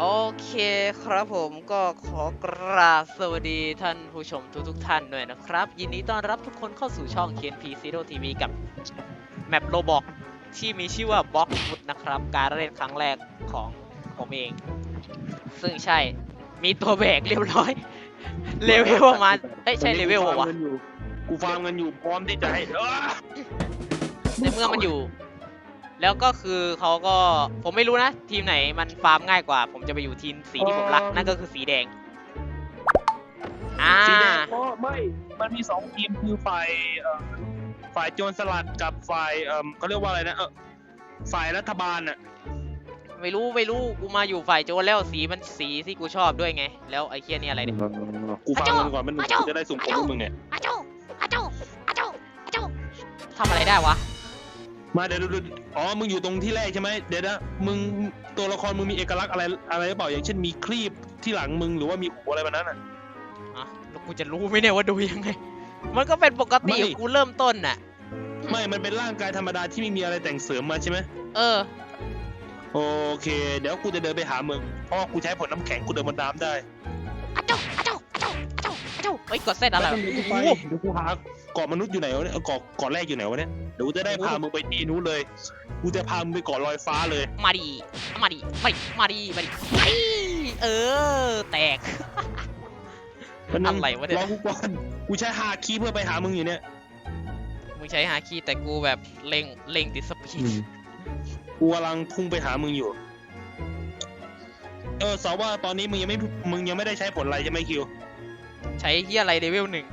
โอเคครับผมก็ขอกราบสวัสดีท่านผู้ชมทุกทุกๆท่านด้วยนะครับ ยินดีต้อนรับทุกคนเข้าสู่ช่อง KNP Zero TV กับแมปโลบอกที่มีชื่อว่า b ล็อกฟุตนะครับ การเล่นครั้งแรกของผมเอง ซึ่งใช่มีตัวแบกเรียบร้อย เลเวลประมาณเอ้ยใช่เลเวลกูปะฟาร์มวะเงินอยู่กูฟาร์มเงินอยู่พร้อมที่จะให้เออในเมื่อมันอยู่ แล้วก็คือเขาก็ผมไม่รู้นะ ทีมไหนมันฟาร์มง่ายกว่า ผมจะไปอยู่ทีมสีที่ผมรัก นั่นก็คือสีแดงอ่าสีแดงเพราะไม่ มันมีสองทีมคือฝ่ายเอ่อฝ่ายโจรสลัดกับฝ่ายเอ่อเขาเรียกว่าอะไรนะเออฝ่ายรัฐบาลน่ะไม่รู้ไม่รู้กูมาอยู่ฝ่ายโจรแล้วสีมันสีที่กูชอบด้วยไง แล้วไอ้เคียนี่อะไรเนี่ย กูฟาร์มเงินก่อนมันกูจะได้สุ่มของพวกมึงเนี่ยอาโจอาโจอาโจอาโจทำอะไรได้วะ มาเดี๋ยวดูดูอ๋อ มึงอยู่ตรงที่แรกใช่ไหมเดี๋ยวนะ มึงตัวละครมึงมีเอกลักษณ์อะไรอะไรหรือเปล่า อย่างเช่นมีครีบที่หลังมึงหรือว่ามีหูอะไรแบบนั้นอะ อะแล้วกูจะรู้ไหมเนี่ยว่าดูยังไง มันก็เป็นปกติไม่ ของกูเริ่มต้นน่ะ ไม่ มันเป็นร่างกายธรรมดาที่ไม่มีอะไรแต่งเสริมมาใช่ไหมเออ โอเค เดี๋ยวกูจะเดินไปหามึง เพราะว่ากูใช้ผลน้ำแข็งกูเดินบนน้ำได้อาโจอาโจ อาโจอาโจอาโจเฮ้ยกดเส้นอะไรแล้ววะเดี๋ยวกูไปโอ้โหเดี๋ยวกูหาเกาะมนุษย์อยู่ไหนวะเนี่ยเอาเกาะเกาะแรกอยู่ไหนวะเนี่ยเดี๋ยวกูจะได้พามึงไปที่นู้นเลยกูจะพามึงไปเกาะลอยฟ้าเลย มาดีมาดีมาดีมาดีมาดีมาดีเออ แตกมันนึงอะไรวะเนี่ย รอกูก่อนกูใช้ฮาคีเพื่อไปหามึงอยู่เนี่ยมึงใช้ฮาคีแต่กูแบบเล็งเล็งติดสปีดกูกำลังพุ่งไปหามึงอยู่ เออสาวว่าตอนนี้มึงยังไม่มึงยังไม่ได้ใช้ผลอะไรใช่ไหมคิว ใช้เฮียอะไรเลเวลหนึ่ง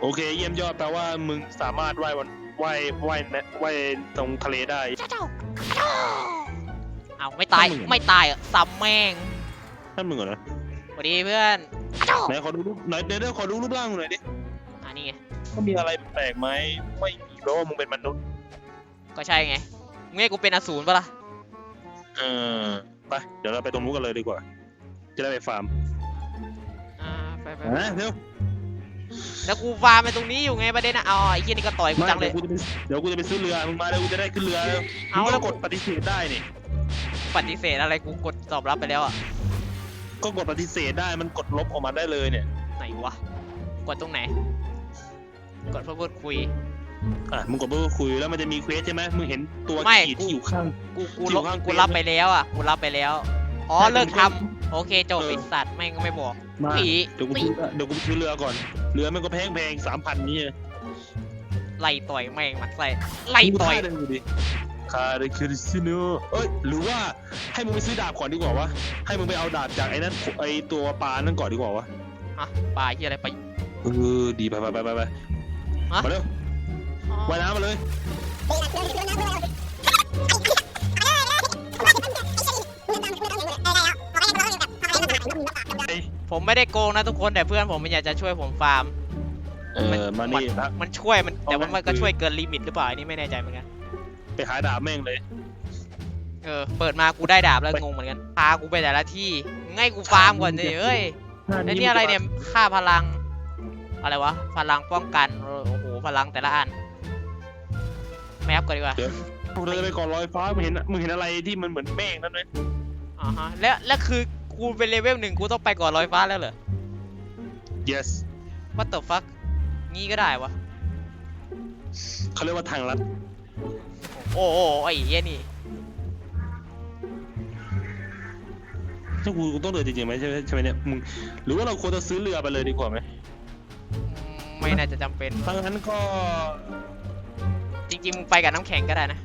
โอเค เยี่ยมยอดแปลว่ามึงสามารถว่ายวันว่ายว่ายนะว่ายตรงทะเลได้เอาไม่ตายถ้ามึงไม่ตายอะซ้ำแม่งท่านมึงเหรอนะสวัสดีเพื่อนไหนขอดูรูปไหนเดี๋ยวเดี๋ยวขอดูรูปร่างหน่อยดิอ่านี่ไงก็มีอะไรแปลกไหมไม่มีแปลว่ามึงเป็นมนุษย์ ก็ใช่ไงมึงให้กูเป็นอสูรปะล่ะเออไปเดี๋ยวเราไปตรงนู้นกันเลยดีกว่า จะได้ไปฟาร์มอ่า ไปไปนะเร็วแล้วกูฟาร์มไปตรงนี้อยู่ไงประเด็นนะอ๋อไอ้เฮียนี่ก็ต่อยกูมาจังเลยเดี๋ยว กูจะไปเดี๋ยวกูจะไปซื้อเรือมึงมาเดี๋ยวกูจะได้ขึ้นเรือแล้วเอามึงแล้ก็วกดปฏิเสธได้นี่ปฏิเสธอะไรกูกดตอบรับไปแล้วอะก็กดปฏิเสธได้มันกดลบออกมาได้เลยเนี่ยไหนวะกดตรงไหน กดเพื่อพูดคุย อะมึงกดเพื่อคุยแล้วมันจะมีเควสใช่ไหมมึงเห็นตัวไม่ขีดกู ที่อยู่ข้าง กูกูอยู่ลบข้างกูเฟซรับไปแล้วอะกูรับไปแล้ว อ๋อใช่เลิกผมทก็ำ โอเคจบเออไปิสัตว์แม่งก็ไม่บอกมา ผีเดี๋ยวกูซื้อเดี๋ยวกูซื้อเรือก่อน เรือมันก็แพงแพงสามพันนี่ไล่ต่อยแม่งมันใส่ไล่ต่อยดูดิคาเดคิริซิโนเอ้ยหรือว่าให้มึงไปซื้อดาบก่อนดีกว่าวะให้มึงไปเอาดาบจากไอ้นั่นไอ้ตัวปลานั่นก่อนดีกว่าวะฮะปลาเฮียอะไรไปเออดีไปไปไปไปไปฮะมาเร็วว่ายน้ำมาเลย ผมไม่ได้โกงนะทุกคนแต่เพื่อนผมมันอยากจะช่วยผมฟาร์ม เออมานี่นะ มันช่วยมันแต่ว่ามันก็เอาไงช่วยเกินลิมิตหรือเปล่าอันนี้ไม่แน่ใจเหมือนกัน ไปหาดาบแม่งเลย เออเปิดมากูได้ดาบแล้วงงเหมือนกันพากูไปแต่ละที่ง่ายกูฟาร์มก่อนดิเอ้ยแล้วนี่อะไรเนี่ยค่าพลัง อะไรวะพลังป้องกันเออโอ้โหพลังแต่ละอันแมปก่อนดีกว่ากูเดินไปก่อนลอยฟ้ามึงเห็นมึงเห็นอะไรที่มันเหมือนเมฆนั่นไหมอ่าฮะแล้วแล้วคือ กูเป็นเลเวลหนึ่งกูต้องไปก่อนลอยฟ้าแล้วเหรอ yes What the fuck งี้ก็ได้วะ เขาเรียกว่าทางลัด โอ้โหไอ้เหี้ยนี่ ถ้ากูต้องเดินจริงๆไหมใช่ไหมใช่ไหมเนี่ยมึงหรือว่าเราควรจะซื้อเรือไปเลยดีกว่าไหมอืมไม่น่าจะจำเป็นถ้างั้นก็จริงๆมึงไปกับน้ำแข็งก็ได้นะ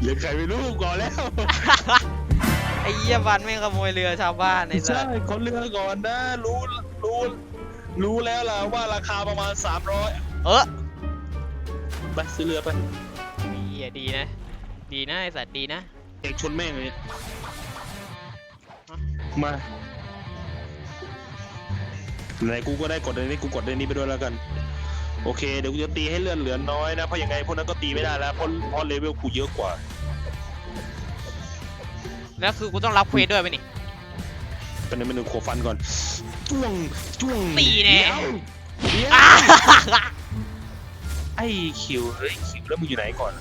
เหลือใครไม่รู้ก่อนแล้วไอ้เหี้ยบันไม่งขโมยเรือชาวบ้านไอ้สัใช่สคนเรือก่อนนะรู้รู้รู้แล้วล่ะว่าราคาประมาณ 300เออไปซื้อเรือไปเหี้ยดีนะ ดีนะไอ้สัตว์ดีนะ เอกชนแม่งเลยมาไหนกูก็ได้กดในนี้กูกดในนี้ไปด้วยแล้วกัน โอเคเดี๋ยวกูจะตีให้เลือดเหลือน้อยนะ เพราะยังไงพวกนั้นก็ตีไม่ได้แล้วเพราะเพราะเลเวลกูเยอะกว่า แล้วคือกูต้องรับเควสด้วยไหมนี่ตอนนี้มันหนึ่งโคฟันก่อน จ้วง จ้วงตีแน่เดี๋ยวเดี๋ยวอ้า ไอ้คิวเฮ้ยคิวแล้วมึงอยู่ไหนก่อน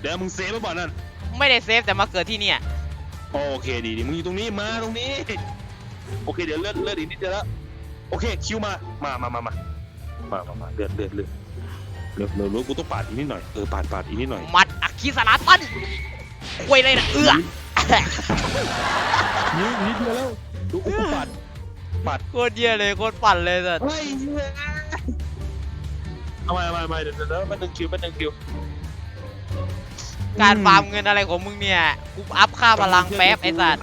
เดี๋ยวมึงเซฟไว้ก่อนนั่นไม่ไม่ได้เซฟแต่มาเกิดที่เนี่ยโอเคดีดีมึงอยู่ตรงนี้มาตรงนี้ โอเคเดี๋ยวเลือดเลือดอีกนิดเดียวแล้วโอเคคิวมามามามามา มามามาเลือดเลือดเลือดเลือดเลือดเลือดกูต้องปาดอีกนิดหน่อยเออปาดปาดอีกนิดหน่อยมัดอักคีสลาตันควยเลยนะเอื้อนิดนิดเดียวแล้วดูกูปาดปาดโคตรเยี่ยเลยโคตรปั่นเลยสัสเฮ้ยเอามาเอามาเอามาเดี๋ยวเดี๋ยวเดี๋ยวมันหนึ่งคิวมันหนึ่งคิวการฟาร์มเงินอะไรของมึงเนี่ยกูอัพค่าพลังแป๊บไอ้สัส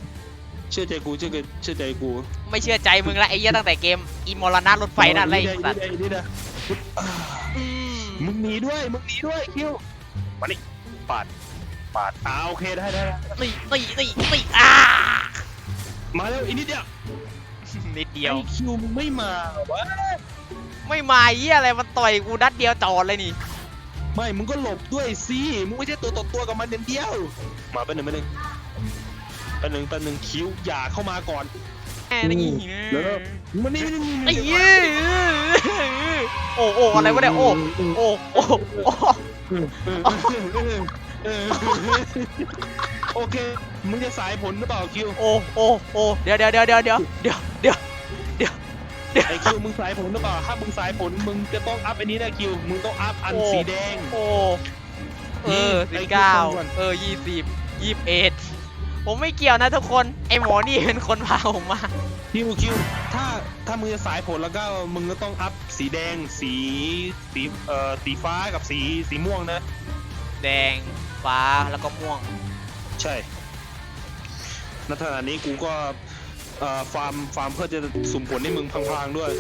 เชื่อใจกูเชื่อใจเชื่อใจกู ไม่เชื่อใจมึงละไอ้เหี้ยตั้งแต่เกม อีมอรณะรถไฟนั่นแหละไอ้สัสนี่นี่นะอืมมึงหนีด้วยมึงหนีด้วยคิวมานี่ปาดปาดอ่าโอเคได้ได้ได้นี่นี่นี่นี่อ่ามาแล้วอีกนิดเดียวนิดเดียวไอ้คิวมึงไม่มาเหรอวะไม่มาไอ้เหี้ยอะไรมันต่อยกูนัดเดียวจอดเลยนี่ไม่มึงก็หลบด้วยสิมึงไม่ใช่ตัวต่อตัวกับมันเดียวเดียวมาแป๊บหนึงแป๊บหนึงแป๊บหนึงแป๊บหนึงคิวอย่าเข้ามาก่อน แม่นี่แล้วก็มันนี่นี่นี่ไอ้เหี้ยโอ้โอ้อะไรวะเนี่ยโอ้โอ้โอ้โอ้โอเค มึงจะสายผลหรือเปล่าคิว โอ้โอ้โอ้เดี๋ยวเดี๋ยวเดี๋ยวเดี๋ยวเดี๋ยวเดี๋ยวเดี๋ยวเดี๋ยวไอคิวมึงสายผลหรือเปล่า ถ้ามึงสายผลมึงจะต้องอัพอันนี้นะคิว มึงต้องอัพอันสีแดง โอ้ เออนี่สิบเก้าไอ้คิวก่อนเออยี่สิบยี่สิบเอ็ด ผมไม่เกี่ยวนะทุกคน ไอหมอนี่เป็นคนพาผมมา คิวคิวถ้าถ้ามึงจะสายผลแล้วก็มึงก็ต้องอัพสีแดงสีสีเอ่อสีฟ้ากับสีสีม่วงนะ แดง ฟ้า แล้วก็ม่วง ใช่ณขณะนี้กูก็เอ่อฟาร์มฟาร์มเพื่อจะสุ่มผลให้มึงพลางๆด้วย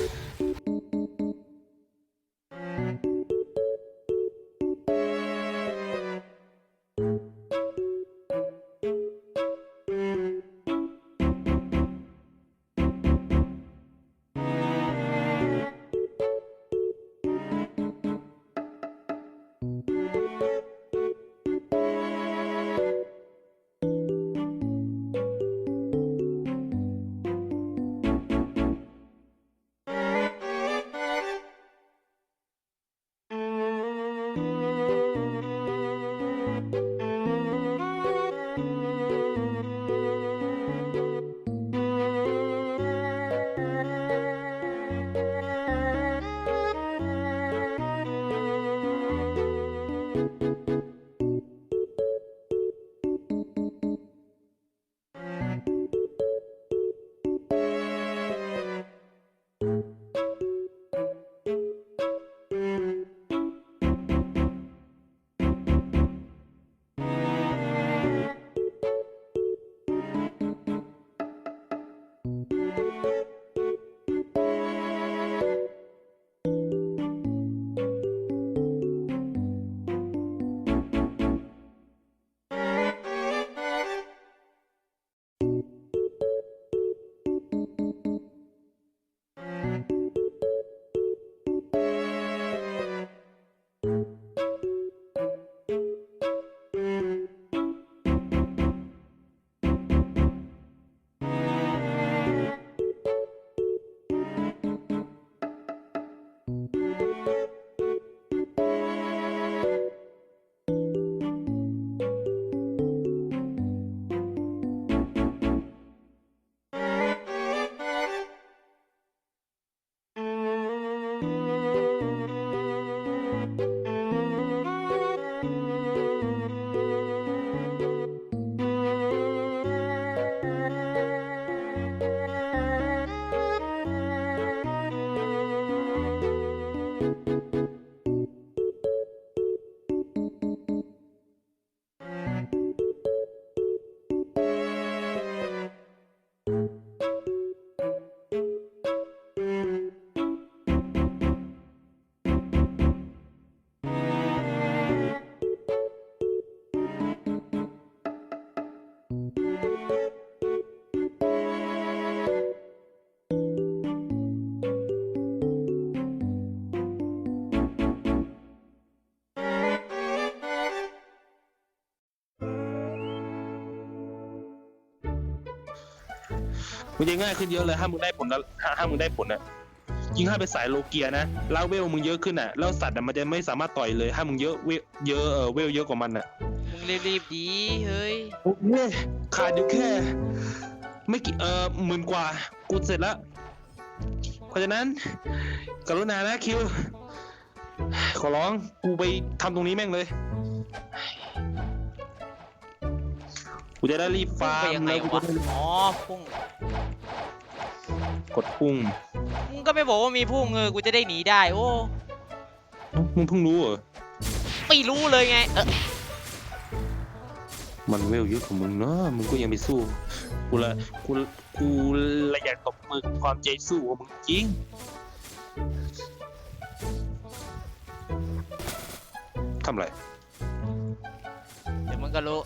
มันจะง่ายขึ้นเยอะเลยถ้ามึงได้ผลแล้วถ้าถ้ามึงได้ผลอะยิ่งถ้าเป็นสายโลเกียนะแล้วเวลมึงเยอะขึ้นอะแล้วสัตว์อะมันจะไม่สามารถต่อยเลยถ้ามึงเยอะเวลเยอะเออเวลเยอะกว่ามันอะมึงรีบๆดีเฮ้ยโอเคขาดอยู่แค่ ไม่กี่เออหมื่นกว่ากูเสร็จแล้วเพราะฉะนั้น กรุณานะคิว ขอร้องกูไปทำตรงนี้แม่งเลย กูจะได้รีบฟาไปร์มยังไงแล้วกูวะ จะได้อ๋อ พุ่ง กดพุ่งมึงก็ไม่บอกว่ามีพุ่งเออกูจะได้หนีได้ โอ้ เอ้ามึงเพิ่งรู้เหรอ ไม่รู้เลยไง เออมันเวลเยอะของมึงเนาะมึงก็ยังไปสู้ กูละกูกูละอยากตบมือกับความใจสู้ของมึงจริง ทำไร เดี๋ยวมึงก็รู้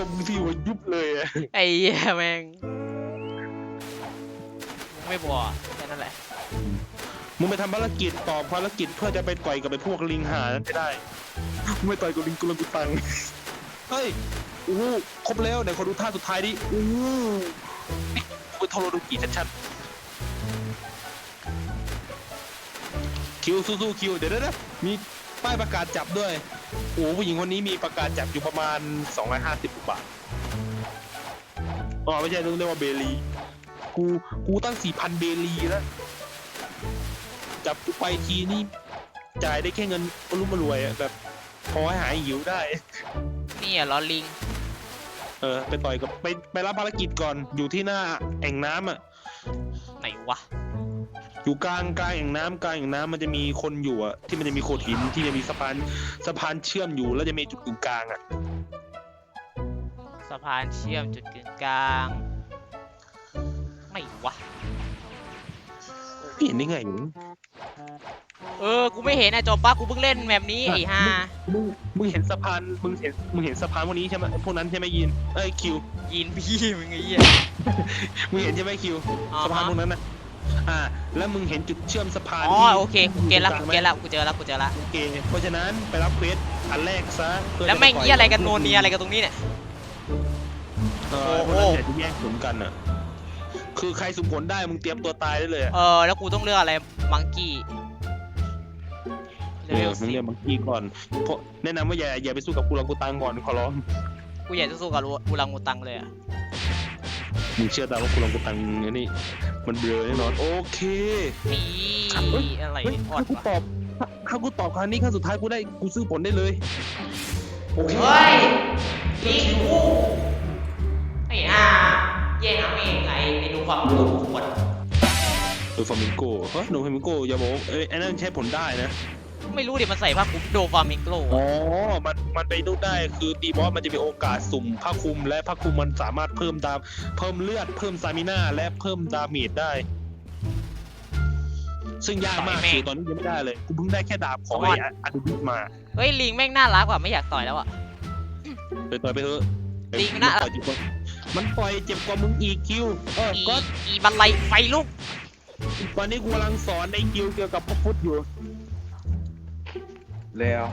ตบทีว่ายุบเลยอะไอ้เหี้ยแม่งมึงไม่บอกแค่นั้นแหละมึงไปทำภารกิจตอบภารกิจเพื่อจะไปต่อยกับไอ้พวกลิงหานั้นจะได้มึงไม่ต่อยกับลิงกุลังกุตังเฮ้ยโอ้โหครบแล้วเดี๋ยวขอดูท่าสุดท้ายดิโอ้โหนี่กูโทรดูกี่ชัดๆคิวสู้ๆคิวเดี๋ยวนะมี ป้ายประกาศจับด้วยโอ้โหผู้หญิงคนนี้มีประกาศจับอยู่ประมาณ 250บาทอ๋อไม่ใช่ต้องเรียกว่าเบลี กูกูตั้ง 4,000 เบลีแล้วจับกูไปทีนี่จ่ายได้แค่เงินมรุ่มมารวยอะแบบพอให้หายหิวได้ นี่อะล้อลิง เออ ไปต่อยกับไปไปรับภารกิจก่อนอยู่ที่หน้าแอ่งน้ำอะ ไหนวะ อยู่กลางกลางแอ่งน้ำกลางแอ่งน้ำมันจะมีคนอยู่อะที่มันจะมีโขดหินที่จะมีสะพานสะพานเชื่อมอยู่แล้วจะมีจุดกึ่งกลางอะสะพานเชื่อมจุดกึ่งกลาง ไม่วะพี่เห็นได้ไงเออ กูไม่เห็นอะจบปะกูเพิ่งเล่นแบบนี้ไอ้ห่ามึงมึงเห็นสะพานมึงเห็นมึงเห็นสะพานพวกนี้ใช่ไหมพวกนั้นใช่ไหมยินเอ้ยคิวยินพี่มึงไอ้เหี้ยมึงเห็นใช่ไหมคิวอ๋อสะพานพวกนั้นน่ะ อ่าแล้วมึงเห็นจุดเชื่อมสะพานอ๋อที่โอเคกูเก็ตละกูเก็ตละกูเจอละกูเจอละโอเคเพราะฉะนั้นไปรับเควสอันแรกซะเพื่แล้วแม่งจปเหี้ยอะไรกันโนนเนียอะไรกันตรงนี้เนี่ย เออโอ้พโหวกนั้นเนี่ยที่แย่งผลกันอะคือใครสุ่มผลได้มึงเตรียมตัวตายได้เลยอะเออแล้วกูต้องเลือกอะไรมังกี้เลเอเวอลมึงสิเรียกมังกี้ก่อนเพราะแนะนำว่าอย่าอย่าไปสู้กับกูรังกูตังก่อนขอร้อง กูอยากจะสู้กับอูรังอูตังเลยอะ มึงเชื่อตามว่ากูรังกูตังอันนี้มันเบลอแน่นอนโอเคนี่เฮ้ยอะไรเฮ้ยออถ้าดกูวะตอบถ้าถ้ากูตอบครั้งนี้ครั้งสุดท้ายกูได้กูซื้อผลได้เลยโอเค เฮ้ยนี่กูไอ้ห่าแย่งเอาเองไงไอ้ดูความรู้ทุกคนโดฟามิงโกเฮ้ยโดฟามิงโกอย่าบอกว่าเอ้ยไอ้นั่นใช้ผลได้นะ ไม่รู้ดิมันใส่ผ้าคลุมโดฟามิงโกอ๋อ มัน มันไปดูได้ คือตีบอสมันจะมีโอกาสสุ่มผ้าคลุม และผ้าคลุมมันสามารถเพิ่มดาม เพิ่มเลือด เพิ่มซามิน่า และเพิ่มดาเมจได้ ซึ่งยากมากคือตอนนี้ยังไม่ได้เลย กูเพิ่งได้แค่ดาบของไอ้อะดูบิมา เฮ้ยลิงแม่งน่ารักว่ะไม่อยากต่อยแล้วอะไปต่อยไปเถอะจริงนะมัปล่อยเจ็บกว่ามันปล่อยเจ็บกว่ามึงอีกคิวเอออีก็อีบันไลไฟลุกตอนนี้กูกำลังสอนในคิวเกี่ยวกับพระพุทธอยู่ แล้ว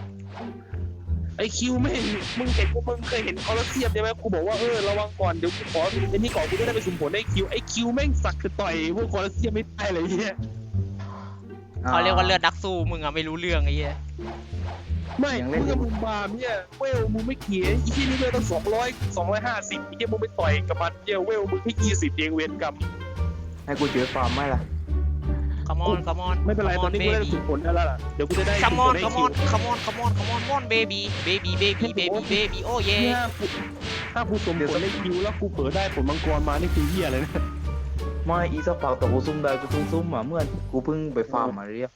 ไอคิวไม่งมึงเห็นกูมึงเคยเห็นคอลเซียมใช่ไหมกูบอกว่าเออระวังก่อนเดี๋ยวกูขอไอ้นี่ก่อนกูจะได้ไปสุ่มผลไอคิวไอคิวแม่งสักคือต่อยพวกคอลเซียมไม่ได้เลยเนี่ยเขาเรียกว่าเลือดนักสู้มึงอะไม่รู้เรื่องไอ้เหี้ยไม่มึงกับมึงบามเนี่ยเวลมึงไม่เขียนอีที่นี่เวลตั้งสองร้อยสองร้อยห้าสิบอีที่มึงไปต่อยกับมันเนี่ยเวลมึงแค่ยี่สิบเองเวรกรรมให้กูเจอฟาร์มไหมล่ะ คัมอนคัมอนไม่เป็นไรตอนนี้กูได้สุ่มผลได้แล้วล่ะเดี๋ยวกูจะได้คัสุ่มมอผนลไอคัมคิอวนคัมอนคัมอนคัมอนมอนเบบี้เบบี้เบบี้เบบี้เบบี้โอ้เย่เนี่ยกูถ้ากูสุ่มผลไอคิวแล้วกูเผลอได้ผลมังกรมานี่คือเหี้ยเลยนะไม่อีสักพักแต่กูซุ่มได้กูเพิ่งซุ่มมาเมื่อกูเพิ่งไปฟาร์มมาเรียบ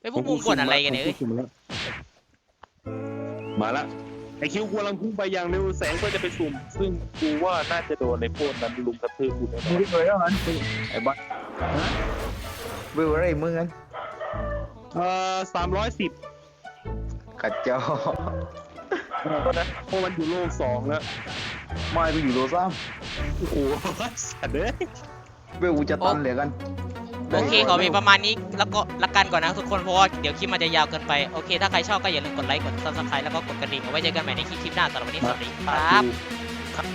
ไอ้พวกมึงบ่นอะไรกันเนี่ยเอ้ยมาละไอคิวกูกำลังพุ่งไปอย่างเร็วแสงก็จะไปสุ่ม ซึ่งกูว่าน่าจะโดนในพวกนั้นลุมกระทืบกูแน่นมึองนวิ่งเลยแล้วมันไอ้บ้า วิ่งอะไรมึงกันเอ่อสามร้อยสิบกัดเจ้านะเพราะมันอยู่โลกสองแล้วไม่กูอยู่โลซ้โอ้โหสัตว์เอ้ยำเวลกูจะตันเหลือกันโอเคขอมีประมาณนี้แล้วก็ละกันก่อนนะทุกคนเพราะว่าเดี๋ยวคลิปมันจะยาวเกินไปโอเค ถ้าใครชอบก็อย่าลืมกดไลค์กดซับสไครต์แล้วก็กดกระดิ่งเอาไว้เจอกันใหม่ในคลิปหน้าสำหรับวันนี้สวัสดีครับ ครับ